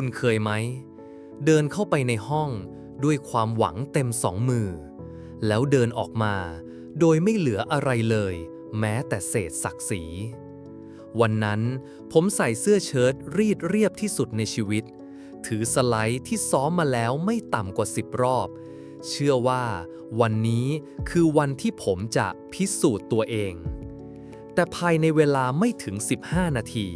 คุณเคยไหม เดินเข้าไปในห้องด้วยความหวังเต็มสองมือ แล้วเดินออกมาโดยไม่เหลืออะไรเลย แม้แต่เศษศักดิ์ศรี วันนั้นผมใส่เสื้อเชิ้ตรีดเรียบที่สุดในชีวิต ถือสไลด์ที่ซ้อมมาแล้วไม่ต่ำกว่าสิบรอบ เชื่อว่าวันนี้คือวันที่ผมจะพิสูจน์ตัวเอง แต่ภายในเวลาไม่ถึง 15 นาที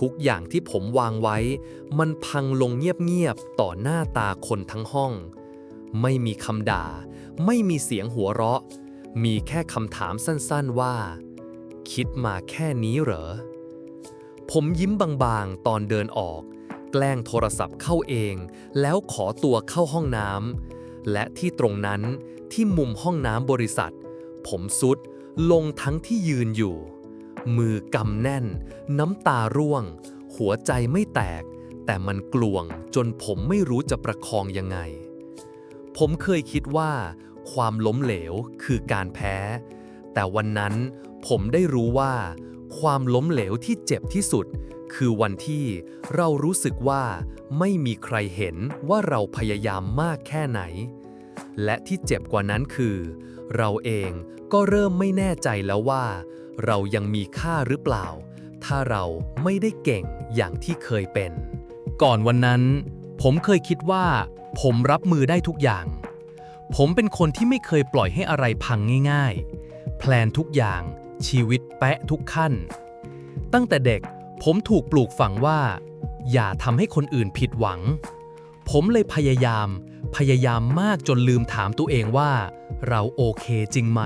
ทุกอย่างที่ผมวางไว้ มันพังลงเงียบๆต่อหน้าตาคนทั้งห้อง ไม่มีคำด่า ไม่มีเสียงหัวเราะ มีแค่คำถามสั้นๆว่า คิดมาแค่นี้เหรอ ผมยิ้มบางๆตอนเดินออก แกล้งโทรศัพท์เข้าเอง แล้วขอตัวเข้าห้องน้ำและที่ตรงนั้นที่มุมห้องน้ำบริษัท ผมสุดลงทั้งที่ยืนอยู่ มือกำแน่น น้ำตาร่วง หัวใจไม่แตก แต่มันกลวงจนผมไม่รู้จะประคองยังไง ผมเคยคิดว่า ความล้มเหลวคือการแพ้ แต่วันนั้นผมได้รู้ว่า ความล้มเหลวที่เจ็บที่สุด คือวันที่เรารู้สึกว่าไม่มีใครเห็นว่าเราพยายามมากแค่ไหน และที่เจ็บกว่านั้นคือ เราเองก็เริ่มไม่แน่ใจแล้วว่า เรายังมีค่าหรือเปล่า ถ้าเราไม่ได้เก่งอย่างที่เคยเป็น ก่อนวันนั้น ผมเคยคิดว่า ผมรับมือได้ทุกอย่าง ผมเป็นคนที่ไม่เคยปล่อยให้อะไรพังง่าย ๆ แพลนทุกอย่าง ชีวิตแปะทุกขั้น ตั้งแต่เด็กผมถูกปลูกฝังว่า อย่าทำให้คนอื่นผิดหวัง ผมเลยพยายาม พยายามมากจนลืมถามตัวเองว่า เราโอเคจริงไหม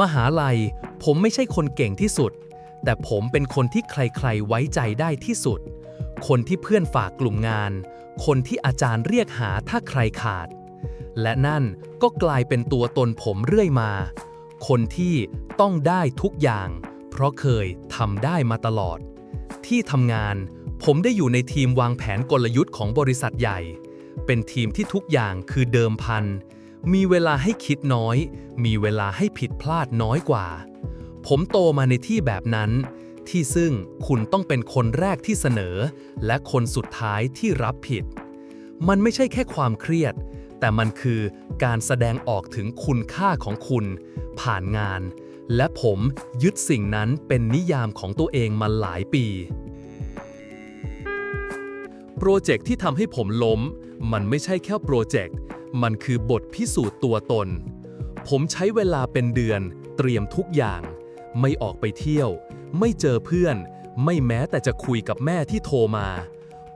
มหาลัย ผมไม่ใช่คนเก่งที่สุด แต่ผมเป็นคนที่ใครๆไว้ใจได้ที่สุด คนที่เพื่อนฝากกลุ่มงาน คนที่อาจารย์เรียกหาถ้าใครขาด และนั่นก็กลายเป็นตัวตนผมเรื่อยมา คนที่ต้องได้ทุกอย่าง เพราะเคยทำได้มาตลอด ที่ทำงาน ผมได้อยู่ในทีมวางแผนกลยุทธ์ของบริษัทใหญ่ เป็นทีมที่ทุกอย่างคือเดิมพัน มีเวลาให้คิดน้อย มีเวลาให้ผิดพลาดน้อยกว่า ผมโตมาในที่แบบนั้น ที่ซึ่งคุณต้องเป็นคนแรกที่เสนอ และคนสุดท้ายที่รับผิด มันไม่ใช่แค่ความเครียด แต่มันคือการแสดงออกถึงคุณค่าของคุณ ผ่านงาน และผมยึดสิ่งนั้นเป็นนิยามของตัวเองมาหลายปี โปรเจกต์ที่ทำให้ผมล้ม มันไม่ใช่แค่โปรเจกต์ มันคือบทพิสูจน์ตัวตน ผมใช้เวลาเป็นเดือน เตรียมทุกอย่าง ไม่ออกไปเที่ยว ไม่เจอเพื่อน ไม่แม้แต่จะคุยกับแม่ที่โทรมา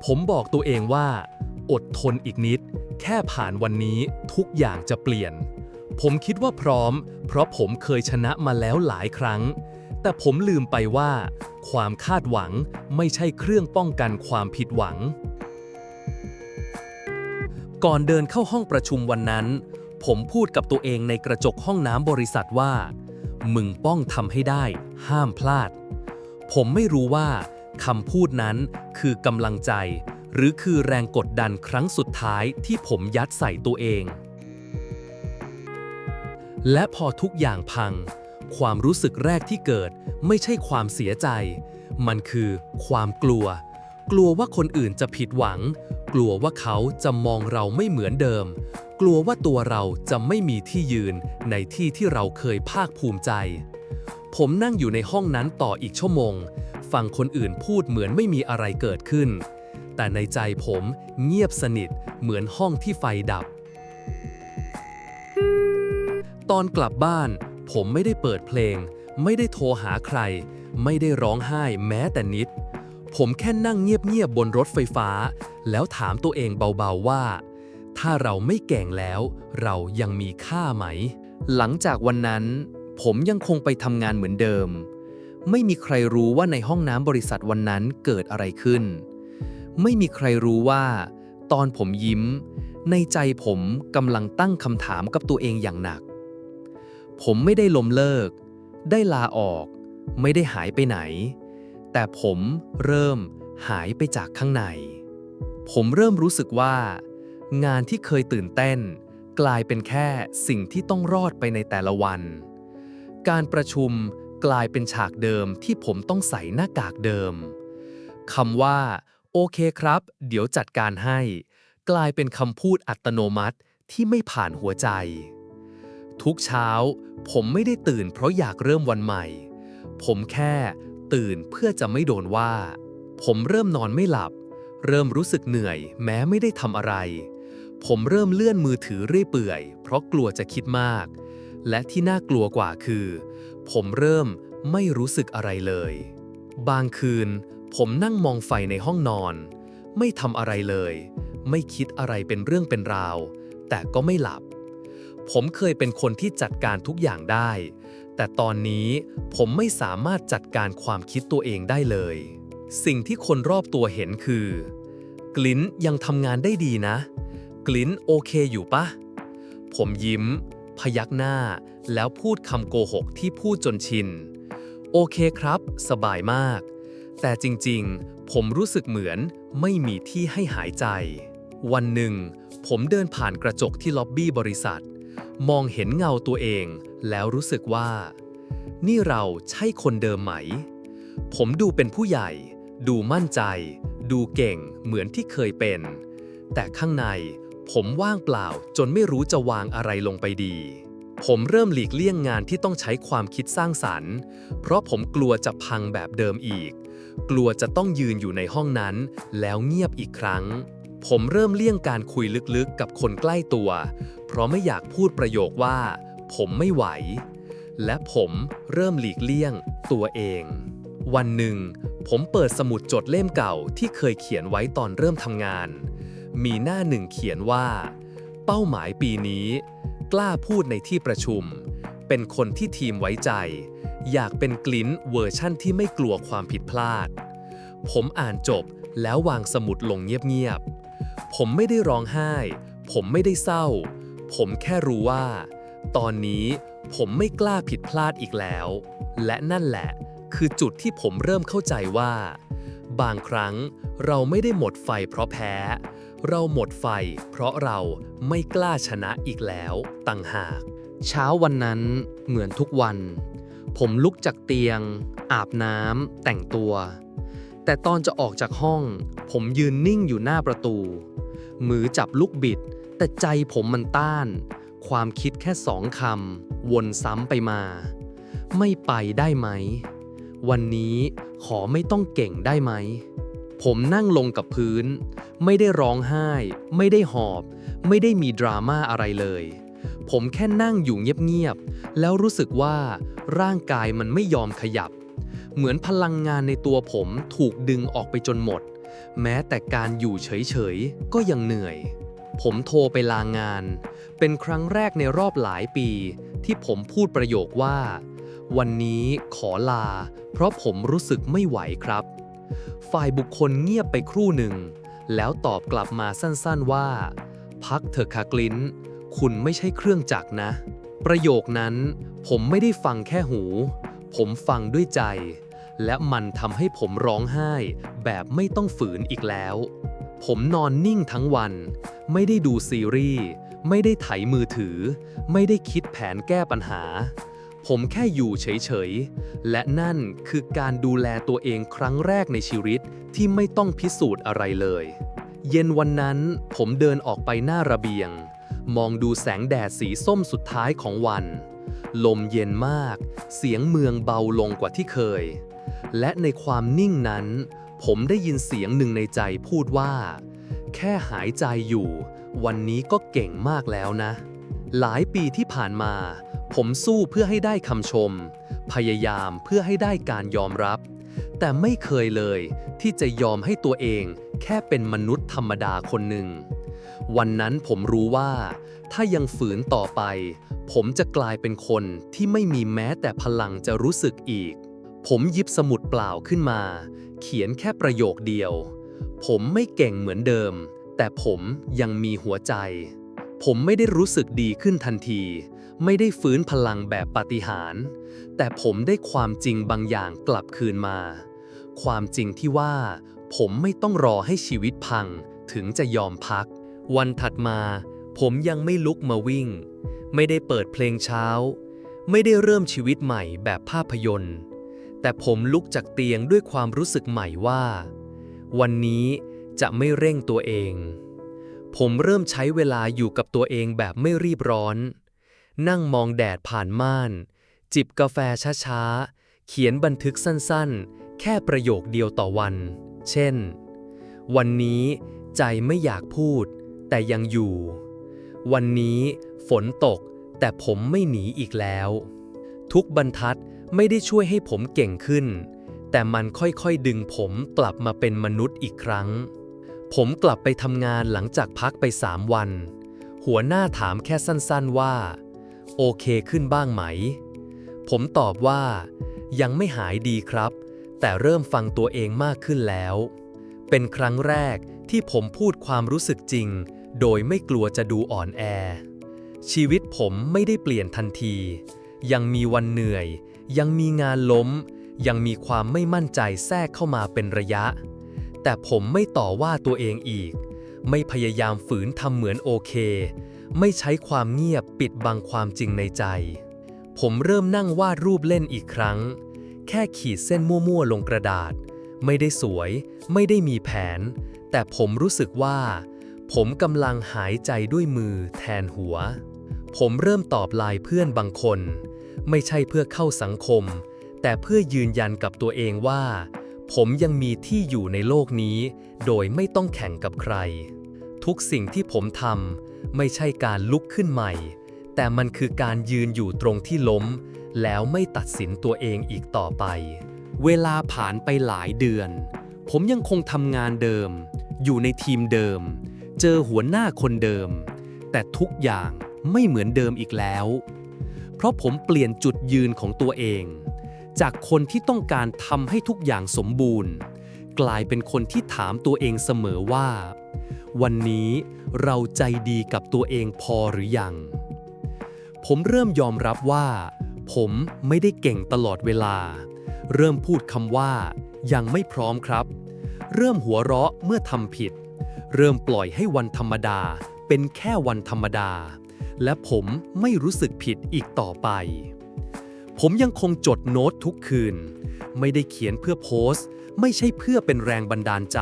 ผมบอกตัวเองว่า อดทนอีกนิด แค่ผ่านวันนี้ทุกอย่างจะเปลี่ยน ผมคิดว่าพร้อม เพราะผมเคยชนะมาแล้วหลายครั้ง แต่ผมลืมไปว่า ความคาดหวังไม่ใช่เครื่องป้องกันความผิดหวัง ก่อนเดินเข้าห้องประชุมวันนั้น ผมพูดกับตัวเองในกระจกห้องน้ำบริษัทว่า มึงป้องทำให้ได้ ห้ามพลาด ผมไม่รู้ว่าคำพูดนั้นคือกำลังใจ หรือคือแรงกดดันครั้งสุดท้ายที่ผมยัดใส่ตัวเอง และพอทุกอย่างพัง ความรู้สึกแรกที่เกิดไม่ใช่ความเสียใจ มันคือความกลัว กลัวว่าคนอื่นจะผิดหวัง กลัวว่าเขาจะมองเราไม่เหมือนเดิม กลัวว่าตัวเราจะไม่มีที่ยืนในที่ที่เราเคยภาคภูมิใจ ผมนั่งอยู่ในห้องนั้นต่ออีกชั่วโมง ฟังคนอื่นพูดเหมือนไม่มีอะไรเกิดขึ้น แต่ในใจผมเงียบสนิทเหมือนห้องที่ไฟดับ ตอนกลับบ้าน ผมไม่ได้เปิดเพลง ไม่ได้โทรหาใคร ไม่ได้ร้องไห้แม้แต่นิด ผมแค่นั่งเงียบๆบนรถไฟฟ้า แล้วถามตัวเองเบาๆว่า ถ้าเราไม่แก่งแล้ว เรายังมีค่าไหม หลังจากวันนั้น ผมยังคงไปทำงานเหมือนเดิม ไม่มีใครรู้ว่าในห้องน้ำบริษัทวันนั้นเกิดอะไรขึ้น ไม่มีใครรู้ว่า ตอนผมยิ้ม ในใจผมกำลังตั้งคำถามกับตัวเองอย่างหนัก ผมไม่ได้ลมเลิก ได้ลาออก ไม่ได้หายไปไหน แต่ผมเริ่มหายไปจากข้างใน ผมเริ่มรู้สึกว่า งานที่เคยตื่นเต้น กลายเป็นแค่สิ่งที่ต้องรอดไปในแต่ละวัน การประชุมกลายเป็นฉากเดิมที่ผมต้องใส่หน้ากากเดิมคำว่า โอเคครับ เดี๋ยวจัดการให้ กลายเป็นคำพูดอัตโนมัติที่ไม่ผ่านหัวใจ ทุกเช้า ผมไม่ได้ตื่นเพราะอยากเริ่มวันใหม่ ผมแค่ ตื่นเพื่อจะไม่โดนว่า ผมเริ่มนอนไม่หลับ เริ่มรู้สึกเหนื่อย แม้ไม่ได้ทำอะไร ผมเริ่มเลื่อนมือถือเรื่อยเปื่อย เพราะกลัวจะคิดมาก และที่น่ากลัวกว่าคือ ผมเริ่มไม่รู้สึกอะไรเลย บางคืน ผมนั่งมองไฟในห้องนอน ไม่ทำอะไรเลย ไม่คิดอะไรเป็นเรื่องเป็นราว แต่ก็ไม่หลับ ผมเคยเป็นคนที่จัดการทุกอย่างได้ แต่ตอนนี้ผมไม่สามารถจัดการความคิดตัวเองได้เลย สิ่งที่คนรอบตัวเห็นคือ กลิ้นยังทำงานได้ดีนะ กลิ้นโอเคอยู่ปะผมยิ้ม พยักหน้า แล้วพูดคำโกหกที่พูดจนชิน โอเคครับ สบายมาก แต่จริงๆ ผมรู้สึกเหมือนไม่มีที่ให้หายใจ วันหนึ่ง ผมเดินผ่านกระจกที่ล็อบบี้บริษัท มองเห็นเงาตัวเองแล้วรู้สึกว่า นี่เราใช่คนเดิมไหม ผมดูเป็นผู้ใหญ่ ดูมั่นใจ ดูเก่งเหมือนที่เคยเป็น แต่ข้างในผมว่างเปล่าจนไม่รู้จะวางอะไรลงไปดี ผมเริ่มหลีกเลี่ยงงานที่ต้องใช้ความคิดสร้างสรรค์ เพราะผมกลัวจะพังแบบเดิมอีก กลัวจะต้องยืนอยู่ในห้องนั้นแล้วเงียบอีกครั้ง ผมเริ่มเลี่ยงการคุยลึกๆกับคนใกล้ตัว เพราะไม่อยากพูดประโยคว่า ผมไม่ไหว และผมเริ่มหลีกเลี่ยงตัวเอง วันหนึ่ง ผมเปิดสมุดจดเล่มเก่าที่เคยเขียนไว้ตอนเริ่มทำงาน มีหน้าหนึ่งเขียนว่า เป้าหมายปีนี้ กล้าพูดในที่ประชุม เป็นคนที่ทีมไว้ใจ อยากเป็นกลิ้นเวอร์ชั่นที่ไม่กลัวความผิดพลาด ผมอ่านจบแล้ววางสมุดลงเงียบๆ ผมไม่ได้ร้องไห้ ผมไม่ได้เศร้า ผมแค่รู้ว่า ตอนนี้ผมไม่กล้าผิดพลาดอีกแล้ว และนั่นแหละ คือจุดที่ผมเริ่มเข้าใจว่า บางครั้งเราไม่ได้หมดไฟเพราะแพ้ เราหมดไฟ เพราะเราไม่กล้าชนะอีกแล้วต่างหาก เช้าวันนั้นเหมือนทุกวัน ผมลุกจากเตียง อาบน้ำแต่งตัว แต่ตอนจะออกจากห้อง ผมยืนนิ่งอยู่หน้าประตู มือจับลูกบิด แต่ใจผมมันต้าน ความคิดแค่สองคำวนซ้ำไปมา ไม่ไปได้ไหม วันนี้ขอไม่ต้องเก่งได้ไหม ผมนั่งลงกับพื้น ไม่ได้ร้องไห้ ไม่ได้หอบ ไม่ได้มีดราม่าอะไรเลย ผมแค่นั่งอยู่เงียบๆแล้วรู้สึกว่าร่างกายมันไม่ยอมขยับ เหมือนพลังงานในตัวผมถูกดึงออกไปจนหมด แม้แต่การอยู่เฉยๆ ก็ยังเหนื่อย ผมโทรไปลางาน เป็นครั้งแรกในรอบหลายปี ที่ผมพูดประโยคว่า วันนี้ขอลา เพราะผมรู้สึกไม่ไหวครับ ฝ่ายบุคคลเงียบไปครู่หนึ่ง แล้วตอบกลับมาสั้นๆว่า พักเถอะค่ะกลิ้น คุณไม่ใช่เครื่องจักรนะ ประโยคนั้นผมไม่ได้ฟังแค่หูผมฟังด้วยใจ และมันทำให้ผมร้องไห้ แบบไม่ต้องฝืนอีกแล้ว ผมนอนนิ่งทั้งวัน ไม่ได้ดูซีรีส์ ไม่ได้ไถมือถือ ไม่ได้คิดแผนแก้ปัญหา ผมแค่อยู่เฉยๆ และนั่นคือการดูแลตัวเองครั้งแรกในชีวิตที่ไม่ต้องพิสูจน์อะไรเลย เย็นวันนั้นผมเดินออกไปหน้าระเบียง มองดูแสงแดดสีส้มสุดท้ายของวันลมเย็นมาก เสียงเมืองเบาลงกว่าที่เคย และในความนิ่งนั้น ผมได้ยินเสียงหนึ่งในใจพูดว่า แค่หายใจอยู่ วันนี้ก็เก่งมากแล้วนะ หลายปีที่ผ่านมา ผมสู้เพื่อให้ได้คำชม พยายามเพื่อให้ได้การยอมรับ แต่ไม่เคยเลยที่จะยอมให้ตัวเองแค่เป็นมนุษย์ธรรมดาคนหนึ่ง วันนั้นผมรู้ว่า ถ้ายังฝืนต่อไป ผมจะกลายเป็นคนที่ไม่มีแม้แต่พลังจะรู้สึกอีก ผมหยิบสมุดเปล่าขึ้นมา เขียนแค่ประโยคเดียว ผมไม่เก่งเหมือนเดิม แต่ผมยังมีหัวใจ ผมไม่ได้รู้สึกดีขึ้นทันที ไม่ได้ฟื้นพลังแบบปาฏิหาริย์แต่ผมได้ความจริงบางอย่างกลับคืนมา ความจริงที่ว่า ผมไม่ต้องรอให้ชีวิตพัง ถึงจะยอมพัก วันถัดมา ผมยังไม่ลุกมาวิ่ง ไม่ได้เปิดเพลงเช้า ไม่ได้เริ่มชีวิตใหม่แบบภาพยนตร์ แต่ผมลุกจากเตียงด้วยความรู้สึกใหม่ว่า วันนี้จะไม่เร่งตัวเอง ผมเริ่มใช้เวลาอยู่กับตัวเองแบบไม่รีบร้อน นั่งมองแดดผ่านม่าน จิบกาแฟช้าๆ เขียนบันทึกสั้นๆ แค่ประโยคเดียวต่อวัน เช่น วันนี้ใจไม่อยากพูด แต่ยังอยู่ วันนี้ฝนตกแต่ผมไม่หนีอีกแล้ว ทุกบรรทัด ไม่ได้ช่วยให้ผมเก่งขึ้น แต่มันค่อยๆดึงผมกลับมาเป็นมนุษย์อีกครั้ง ผมกลับไปทำงานหลังจากพักไปสามวัน หัวหน้าถามแค่สั้นๆว่า โอเคขึ้นบ้างไหม ผมตอบว่า ยังไม่หายดีครับ แต่เริ่มฟังตัวเองมากขึ้นแล้ว เป็นครั้งแรกที่ผมพูดความรู้สึกจริง โดยไม่กลัวจะดูอ่อนแอ ชีวิตผมไม่ได้เปลี่ยนทันที ยังมีวันเหนื่อย ยังมีงานล้ม ยังมีความไม่มั่นใจแทรกเข้ามาเป็นระยะ แต่ผมไม่ต่อว่าตัวเองอีก ไม่พยายามฝืนทำเหมือนโอเค ไม่ใช้ความเงียบปิดบังความจริงในใจ ผมเริ่มนั่งวาดรูปเล่นอีกครั้ง แค่ขีดเส้นมั่วๆลงกระดาษ ไม่ได้สวย ไม่ได้มีแผน แต่ผมรู้สึกว่า ผมกำลังหายใจด้วยมือแทนหัว ผมเริ่มตอบไลน์เพื่อนบางคน ไม่ใช่เพื่อเข้าสังคม แต่เพื่อยืนยันกับตัวเองว่า ผมยังมีที่อยู่ในโลกนี้ โดยไม่ต้องแข่งกับใคร ทุกสิ่งที่ผมทำไม่ใช่การลุกขึ้นใหม่ แต่มันคือการยืนอยู่ตรงที่ล้ม แล้วไม่ตัดสินตัวเองอีกต่อไป เวลาผ่านไปหลายเดือน ผมยังคงทำงานเดิม อยู่ในทีมเดิม เจอหัวหน้าคนเดิม แต่ทุกอย่างไม่เหมือนเดิมอีกแล้ว เพราะผมเปลี่ยนจุดยืนของตัวเอง จากคนที่ต้องการทำให้ทุกอย่างสมบูรณ์ กลายเป็นคนที่ถามตัวเองเสมอว่า วันนี้เราใจดีกับตัวเองพอหรือยัง ผมเริ่มยอมรับว่า ผมไม่ได้เก่งตลอดเวลา เริ่มพูดคำว่า ยังไม่พร้อมครับ เริ่มหัวเราะเมื่อทำผิด เริ่มปล่อยให้วันธรรมดาเป็นแค่วันธรรมดา และผมไม่รู้สึกผิดอีกต่อไป ผมยังคงจดโน้ตทุกคืน ไม่ได้เขียนเพื่อโพสต์ ไม่ใช่เพื่อเป็นแรงบันดาลใจ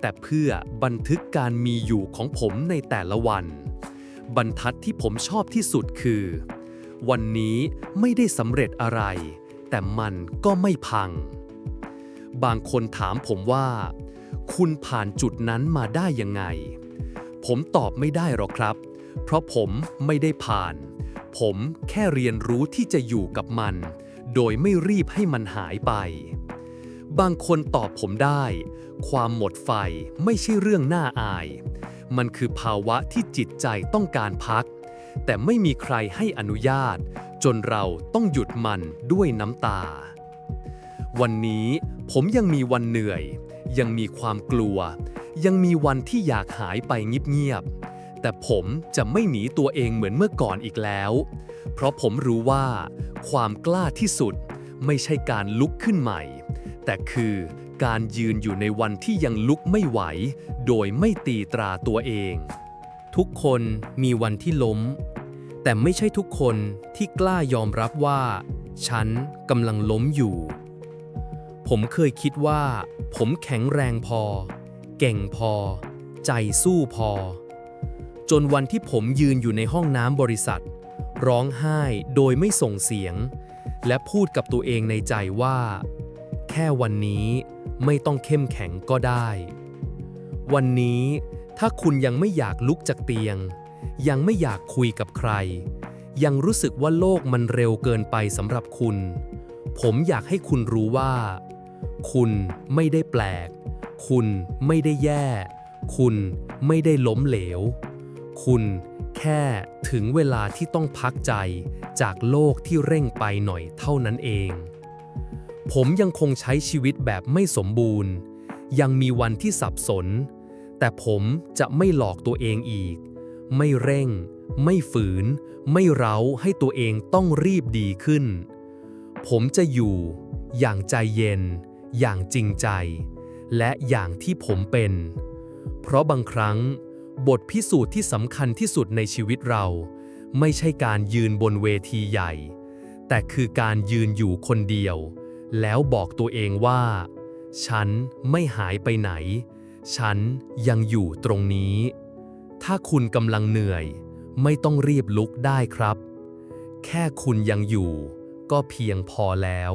แต่เพื่อบันทึกการมีอยู่ของผมในแต่ละวัน บรรทัดที่ผมชอบที่สุดคือ วันนี้ไม่ได้สำเร็จอะไร แต่มันก็ไม่พัง บางคนถามผมว่า คุณผ่านจุดนั้นมาได้ยังไง ผมตอบไม่ได้หรอกครับ เพราะผมไม่ได้ผ่าน ผมแค่เรียนรู้ที่จะอยู่กับมัน โดยไม่รีบให้มันหายไป บางคนตอบผมได้ ความหมดไฟไม่ใช่เรื่องน่าอาย มันคือภาวะที่จิตใจต้องการพัก แต่ไม่มีใครให้อนุญาต จนเราต้องหยุดมันด้วยน้ำตา วันนี้ผมยังมีวันเหนื่อย ยังมีความกลัว ยังมีวันที่อยากหายไปเงียบๆ แต่ผมจะไม่หนีตัวเองเหมือนเมื่อก่อนอีกแล้ว เพราะผมรู้ว่า ความกล้าที่สุดไม่ใช่การลุกขึ้นใหม่ แต่คือการยืนอยู่ในวันที่ยังลุกไม่ไหว โดยไม่ตีตราตัวเอง ทุกคนมีวันที่ล้ม แต่ไม่ใช่ทุกคนที่กล้ายอมรับว่า ฉันกำลังล้มอยู่ ผมเคยคิดว่า ผมแข็งแรงพอ เก่งพอ ใจสู้พอ จนวันที่ผมยืนอยู่ในห้องน้ำบริษัท ร้องไห้โดยไม่ส่งเสียง และพูดกับตัวเองในใจว่า แค่วันนี้ไม่ต้องเข้มแข็งก็ได้ วันนี้ถ้าคุณยังไม่อยากลุกจากเตียง ยังไม่อยากคุยกับใคร ยังรู้สึกว่าโลกมันเร็วเกินไปสำหรับคุณ ผมอยากให้คุณรู้ว่า คุณไม่ได้แปลก คุณไม่ได้แย่ คุณไม่ได้ล้มเหลว คุณแค่ถึงเวลาที่ต้องพักใจจากโลกที่เร่งไปหน่อยเท่านั้นเอง ผมยังคงใช้ชีวิตแบบไม่สมบูรณ์ ยังมีวันที่สับสน แต่ผมจะไม่หลอกตัวเองอีก ไม่เร่ง ไม่ฝืน ไม่เร้าให้ตัวเองต้องรีบดีขึ้น ผมจะอยู่ อย่างใจเย็น อย่างจริงใจ และอย่างที่ผมเป็น เพราะบางครั้ง บทพิสูจน์ที่สำคัญที่สุดในชีวิตเรา ไม่ใช่การยืนบนเวทีใหญ่ แต่คือการยืนอยู่คนเดียว แล้วบอกตัวเองว่า ฉันไม่หายไปไหน ฉันยังอยู่ตรงนี้ ถ้าคุณกำลังเหนื่อย ไม่ต้องรีบลุกได้ครับ แค่คุณยังอยู่ ก็เพียงพอแล้ว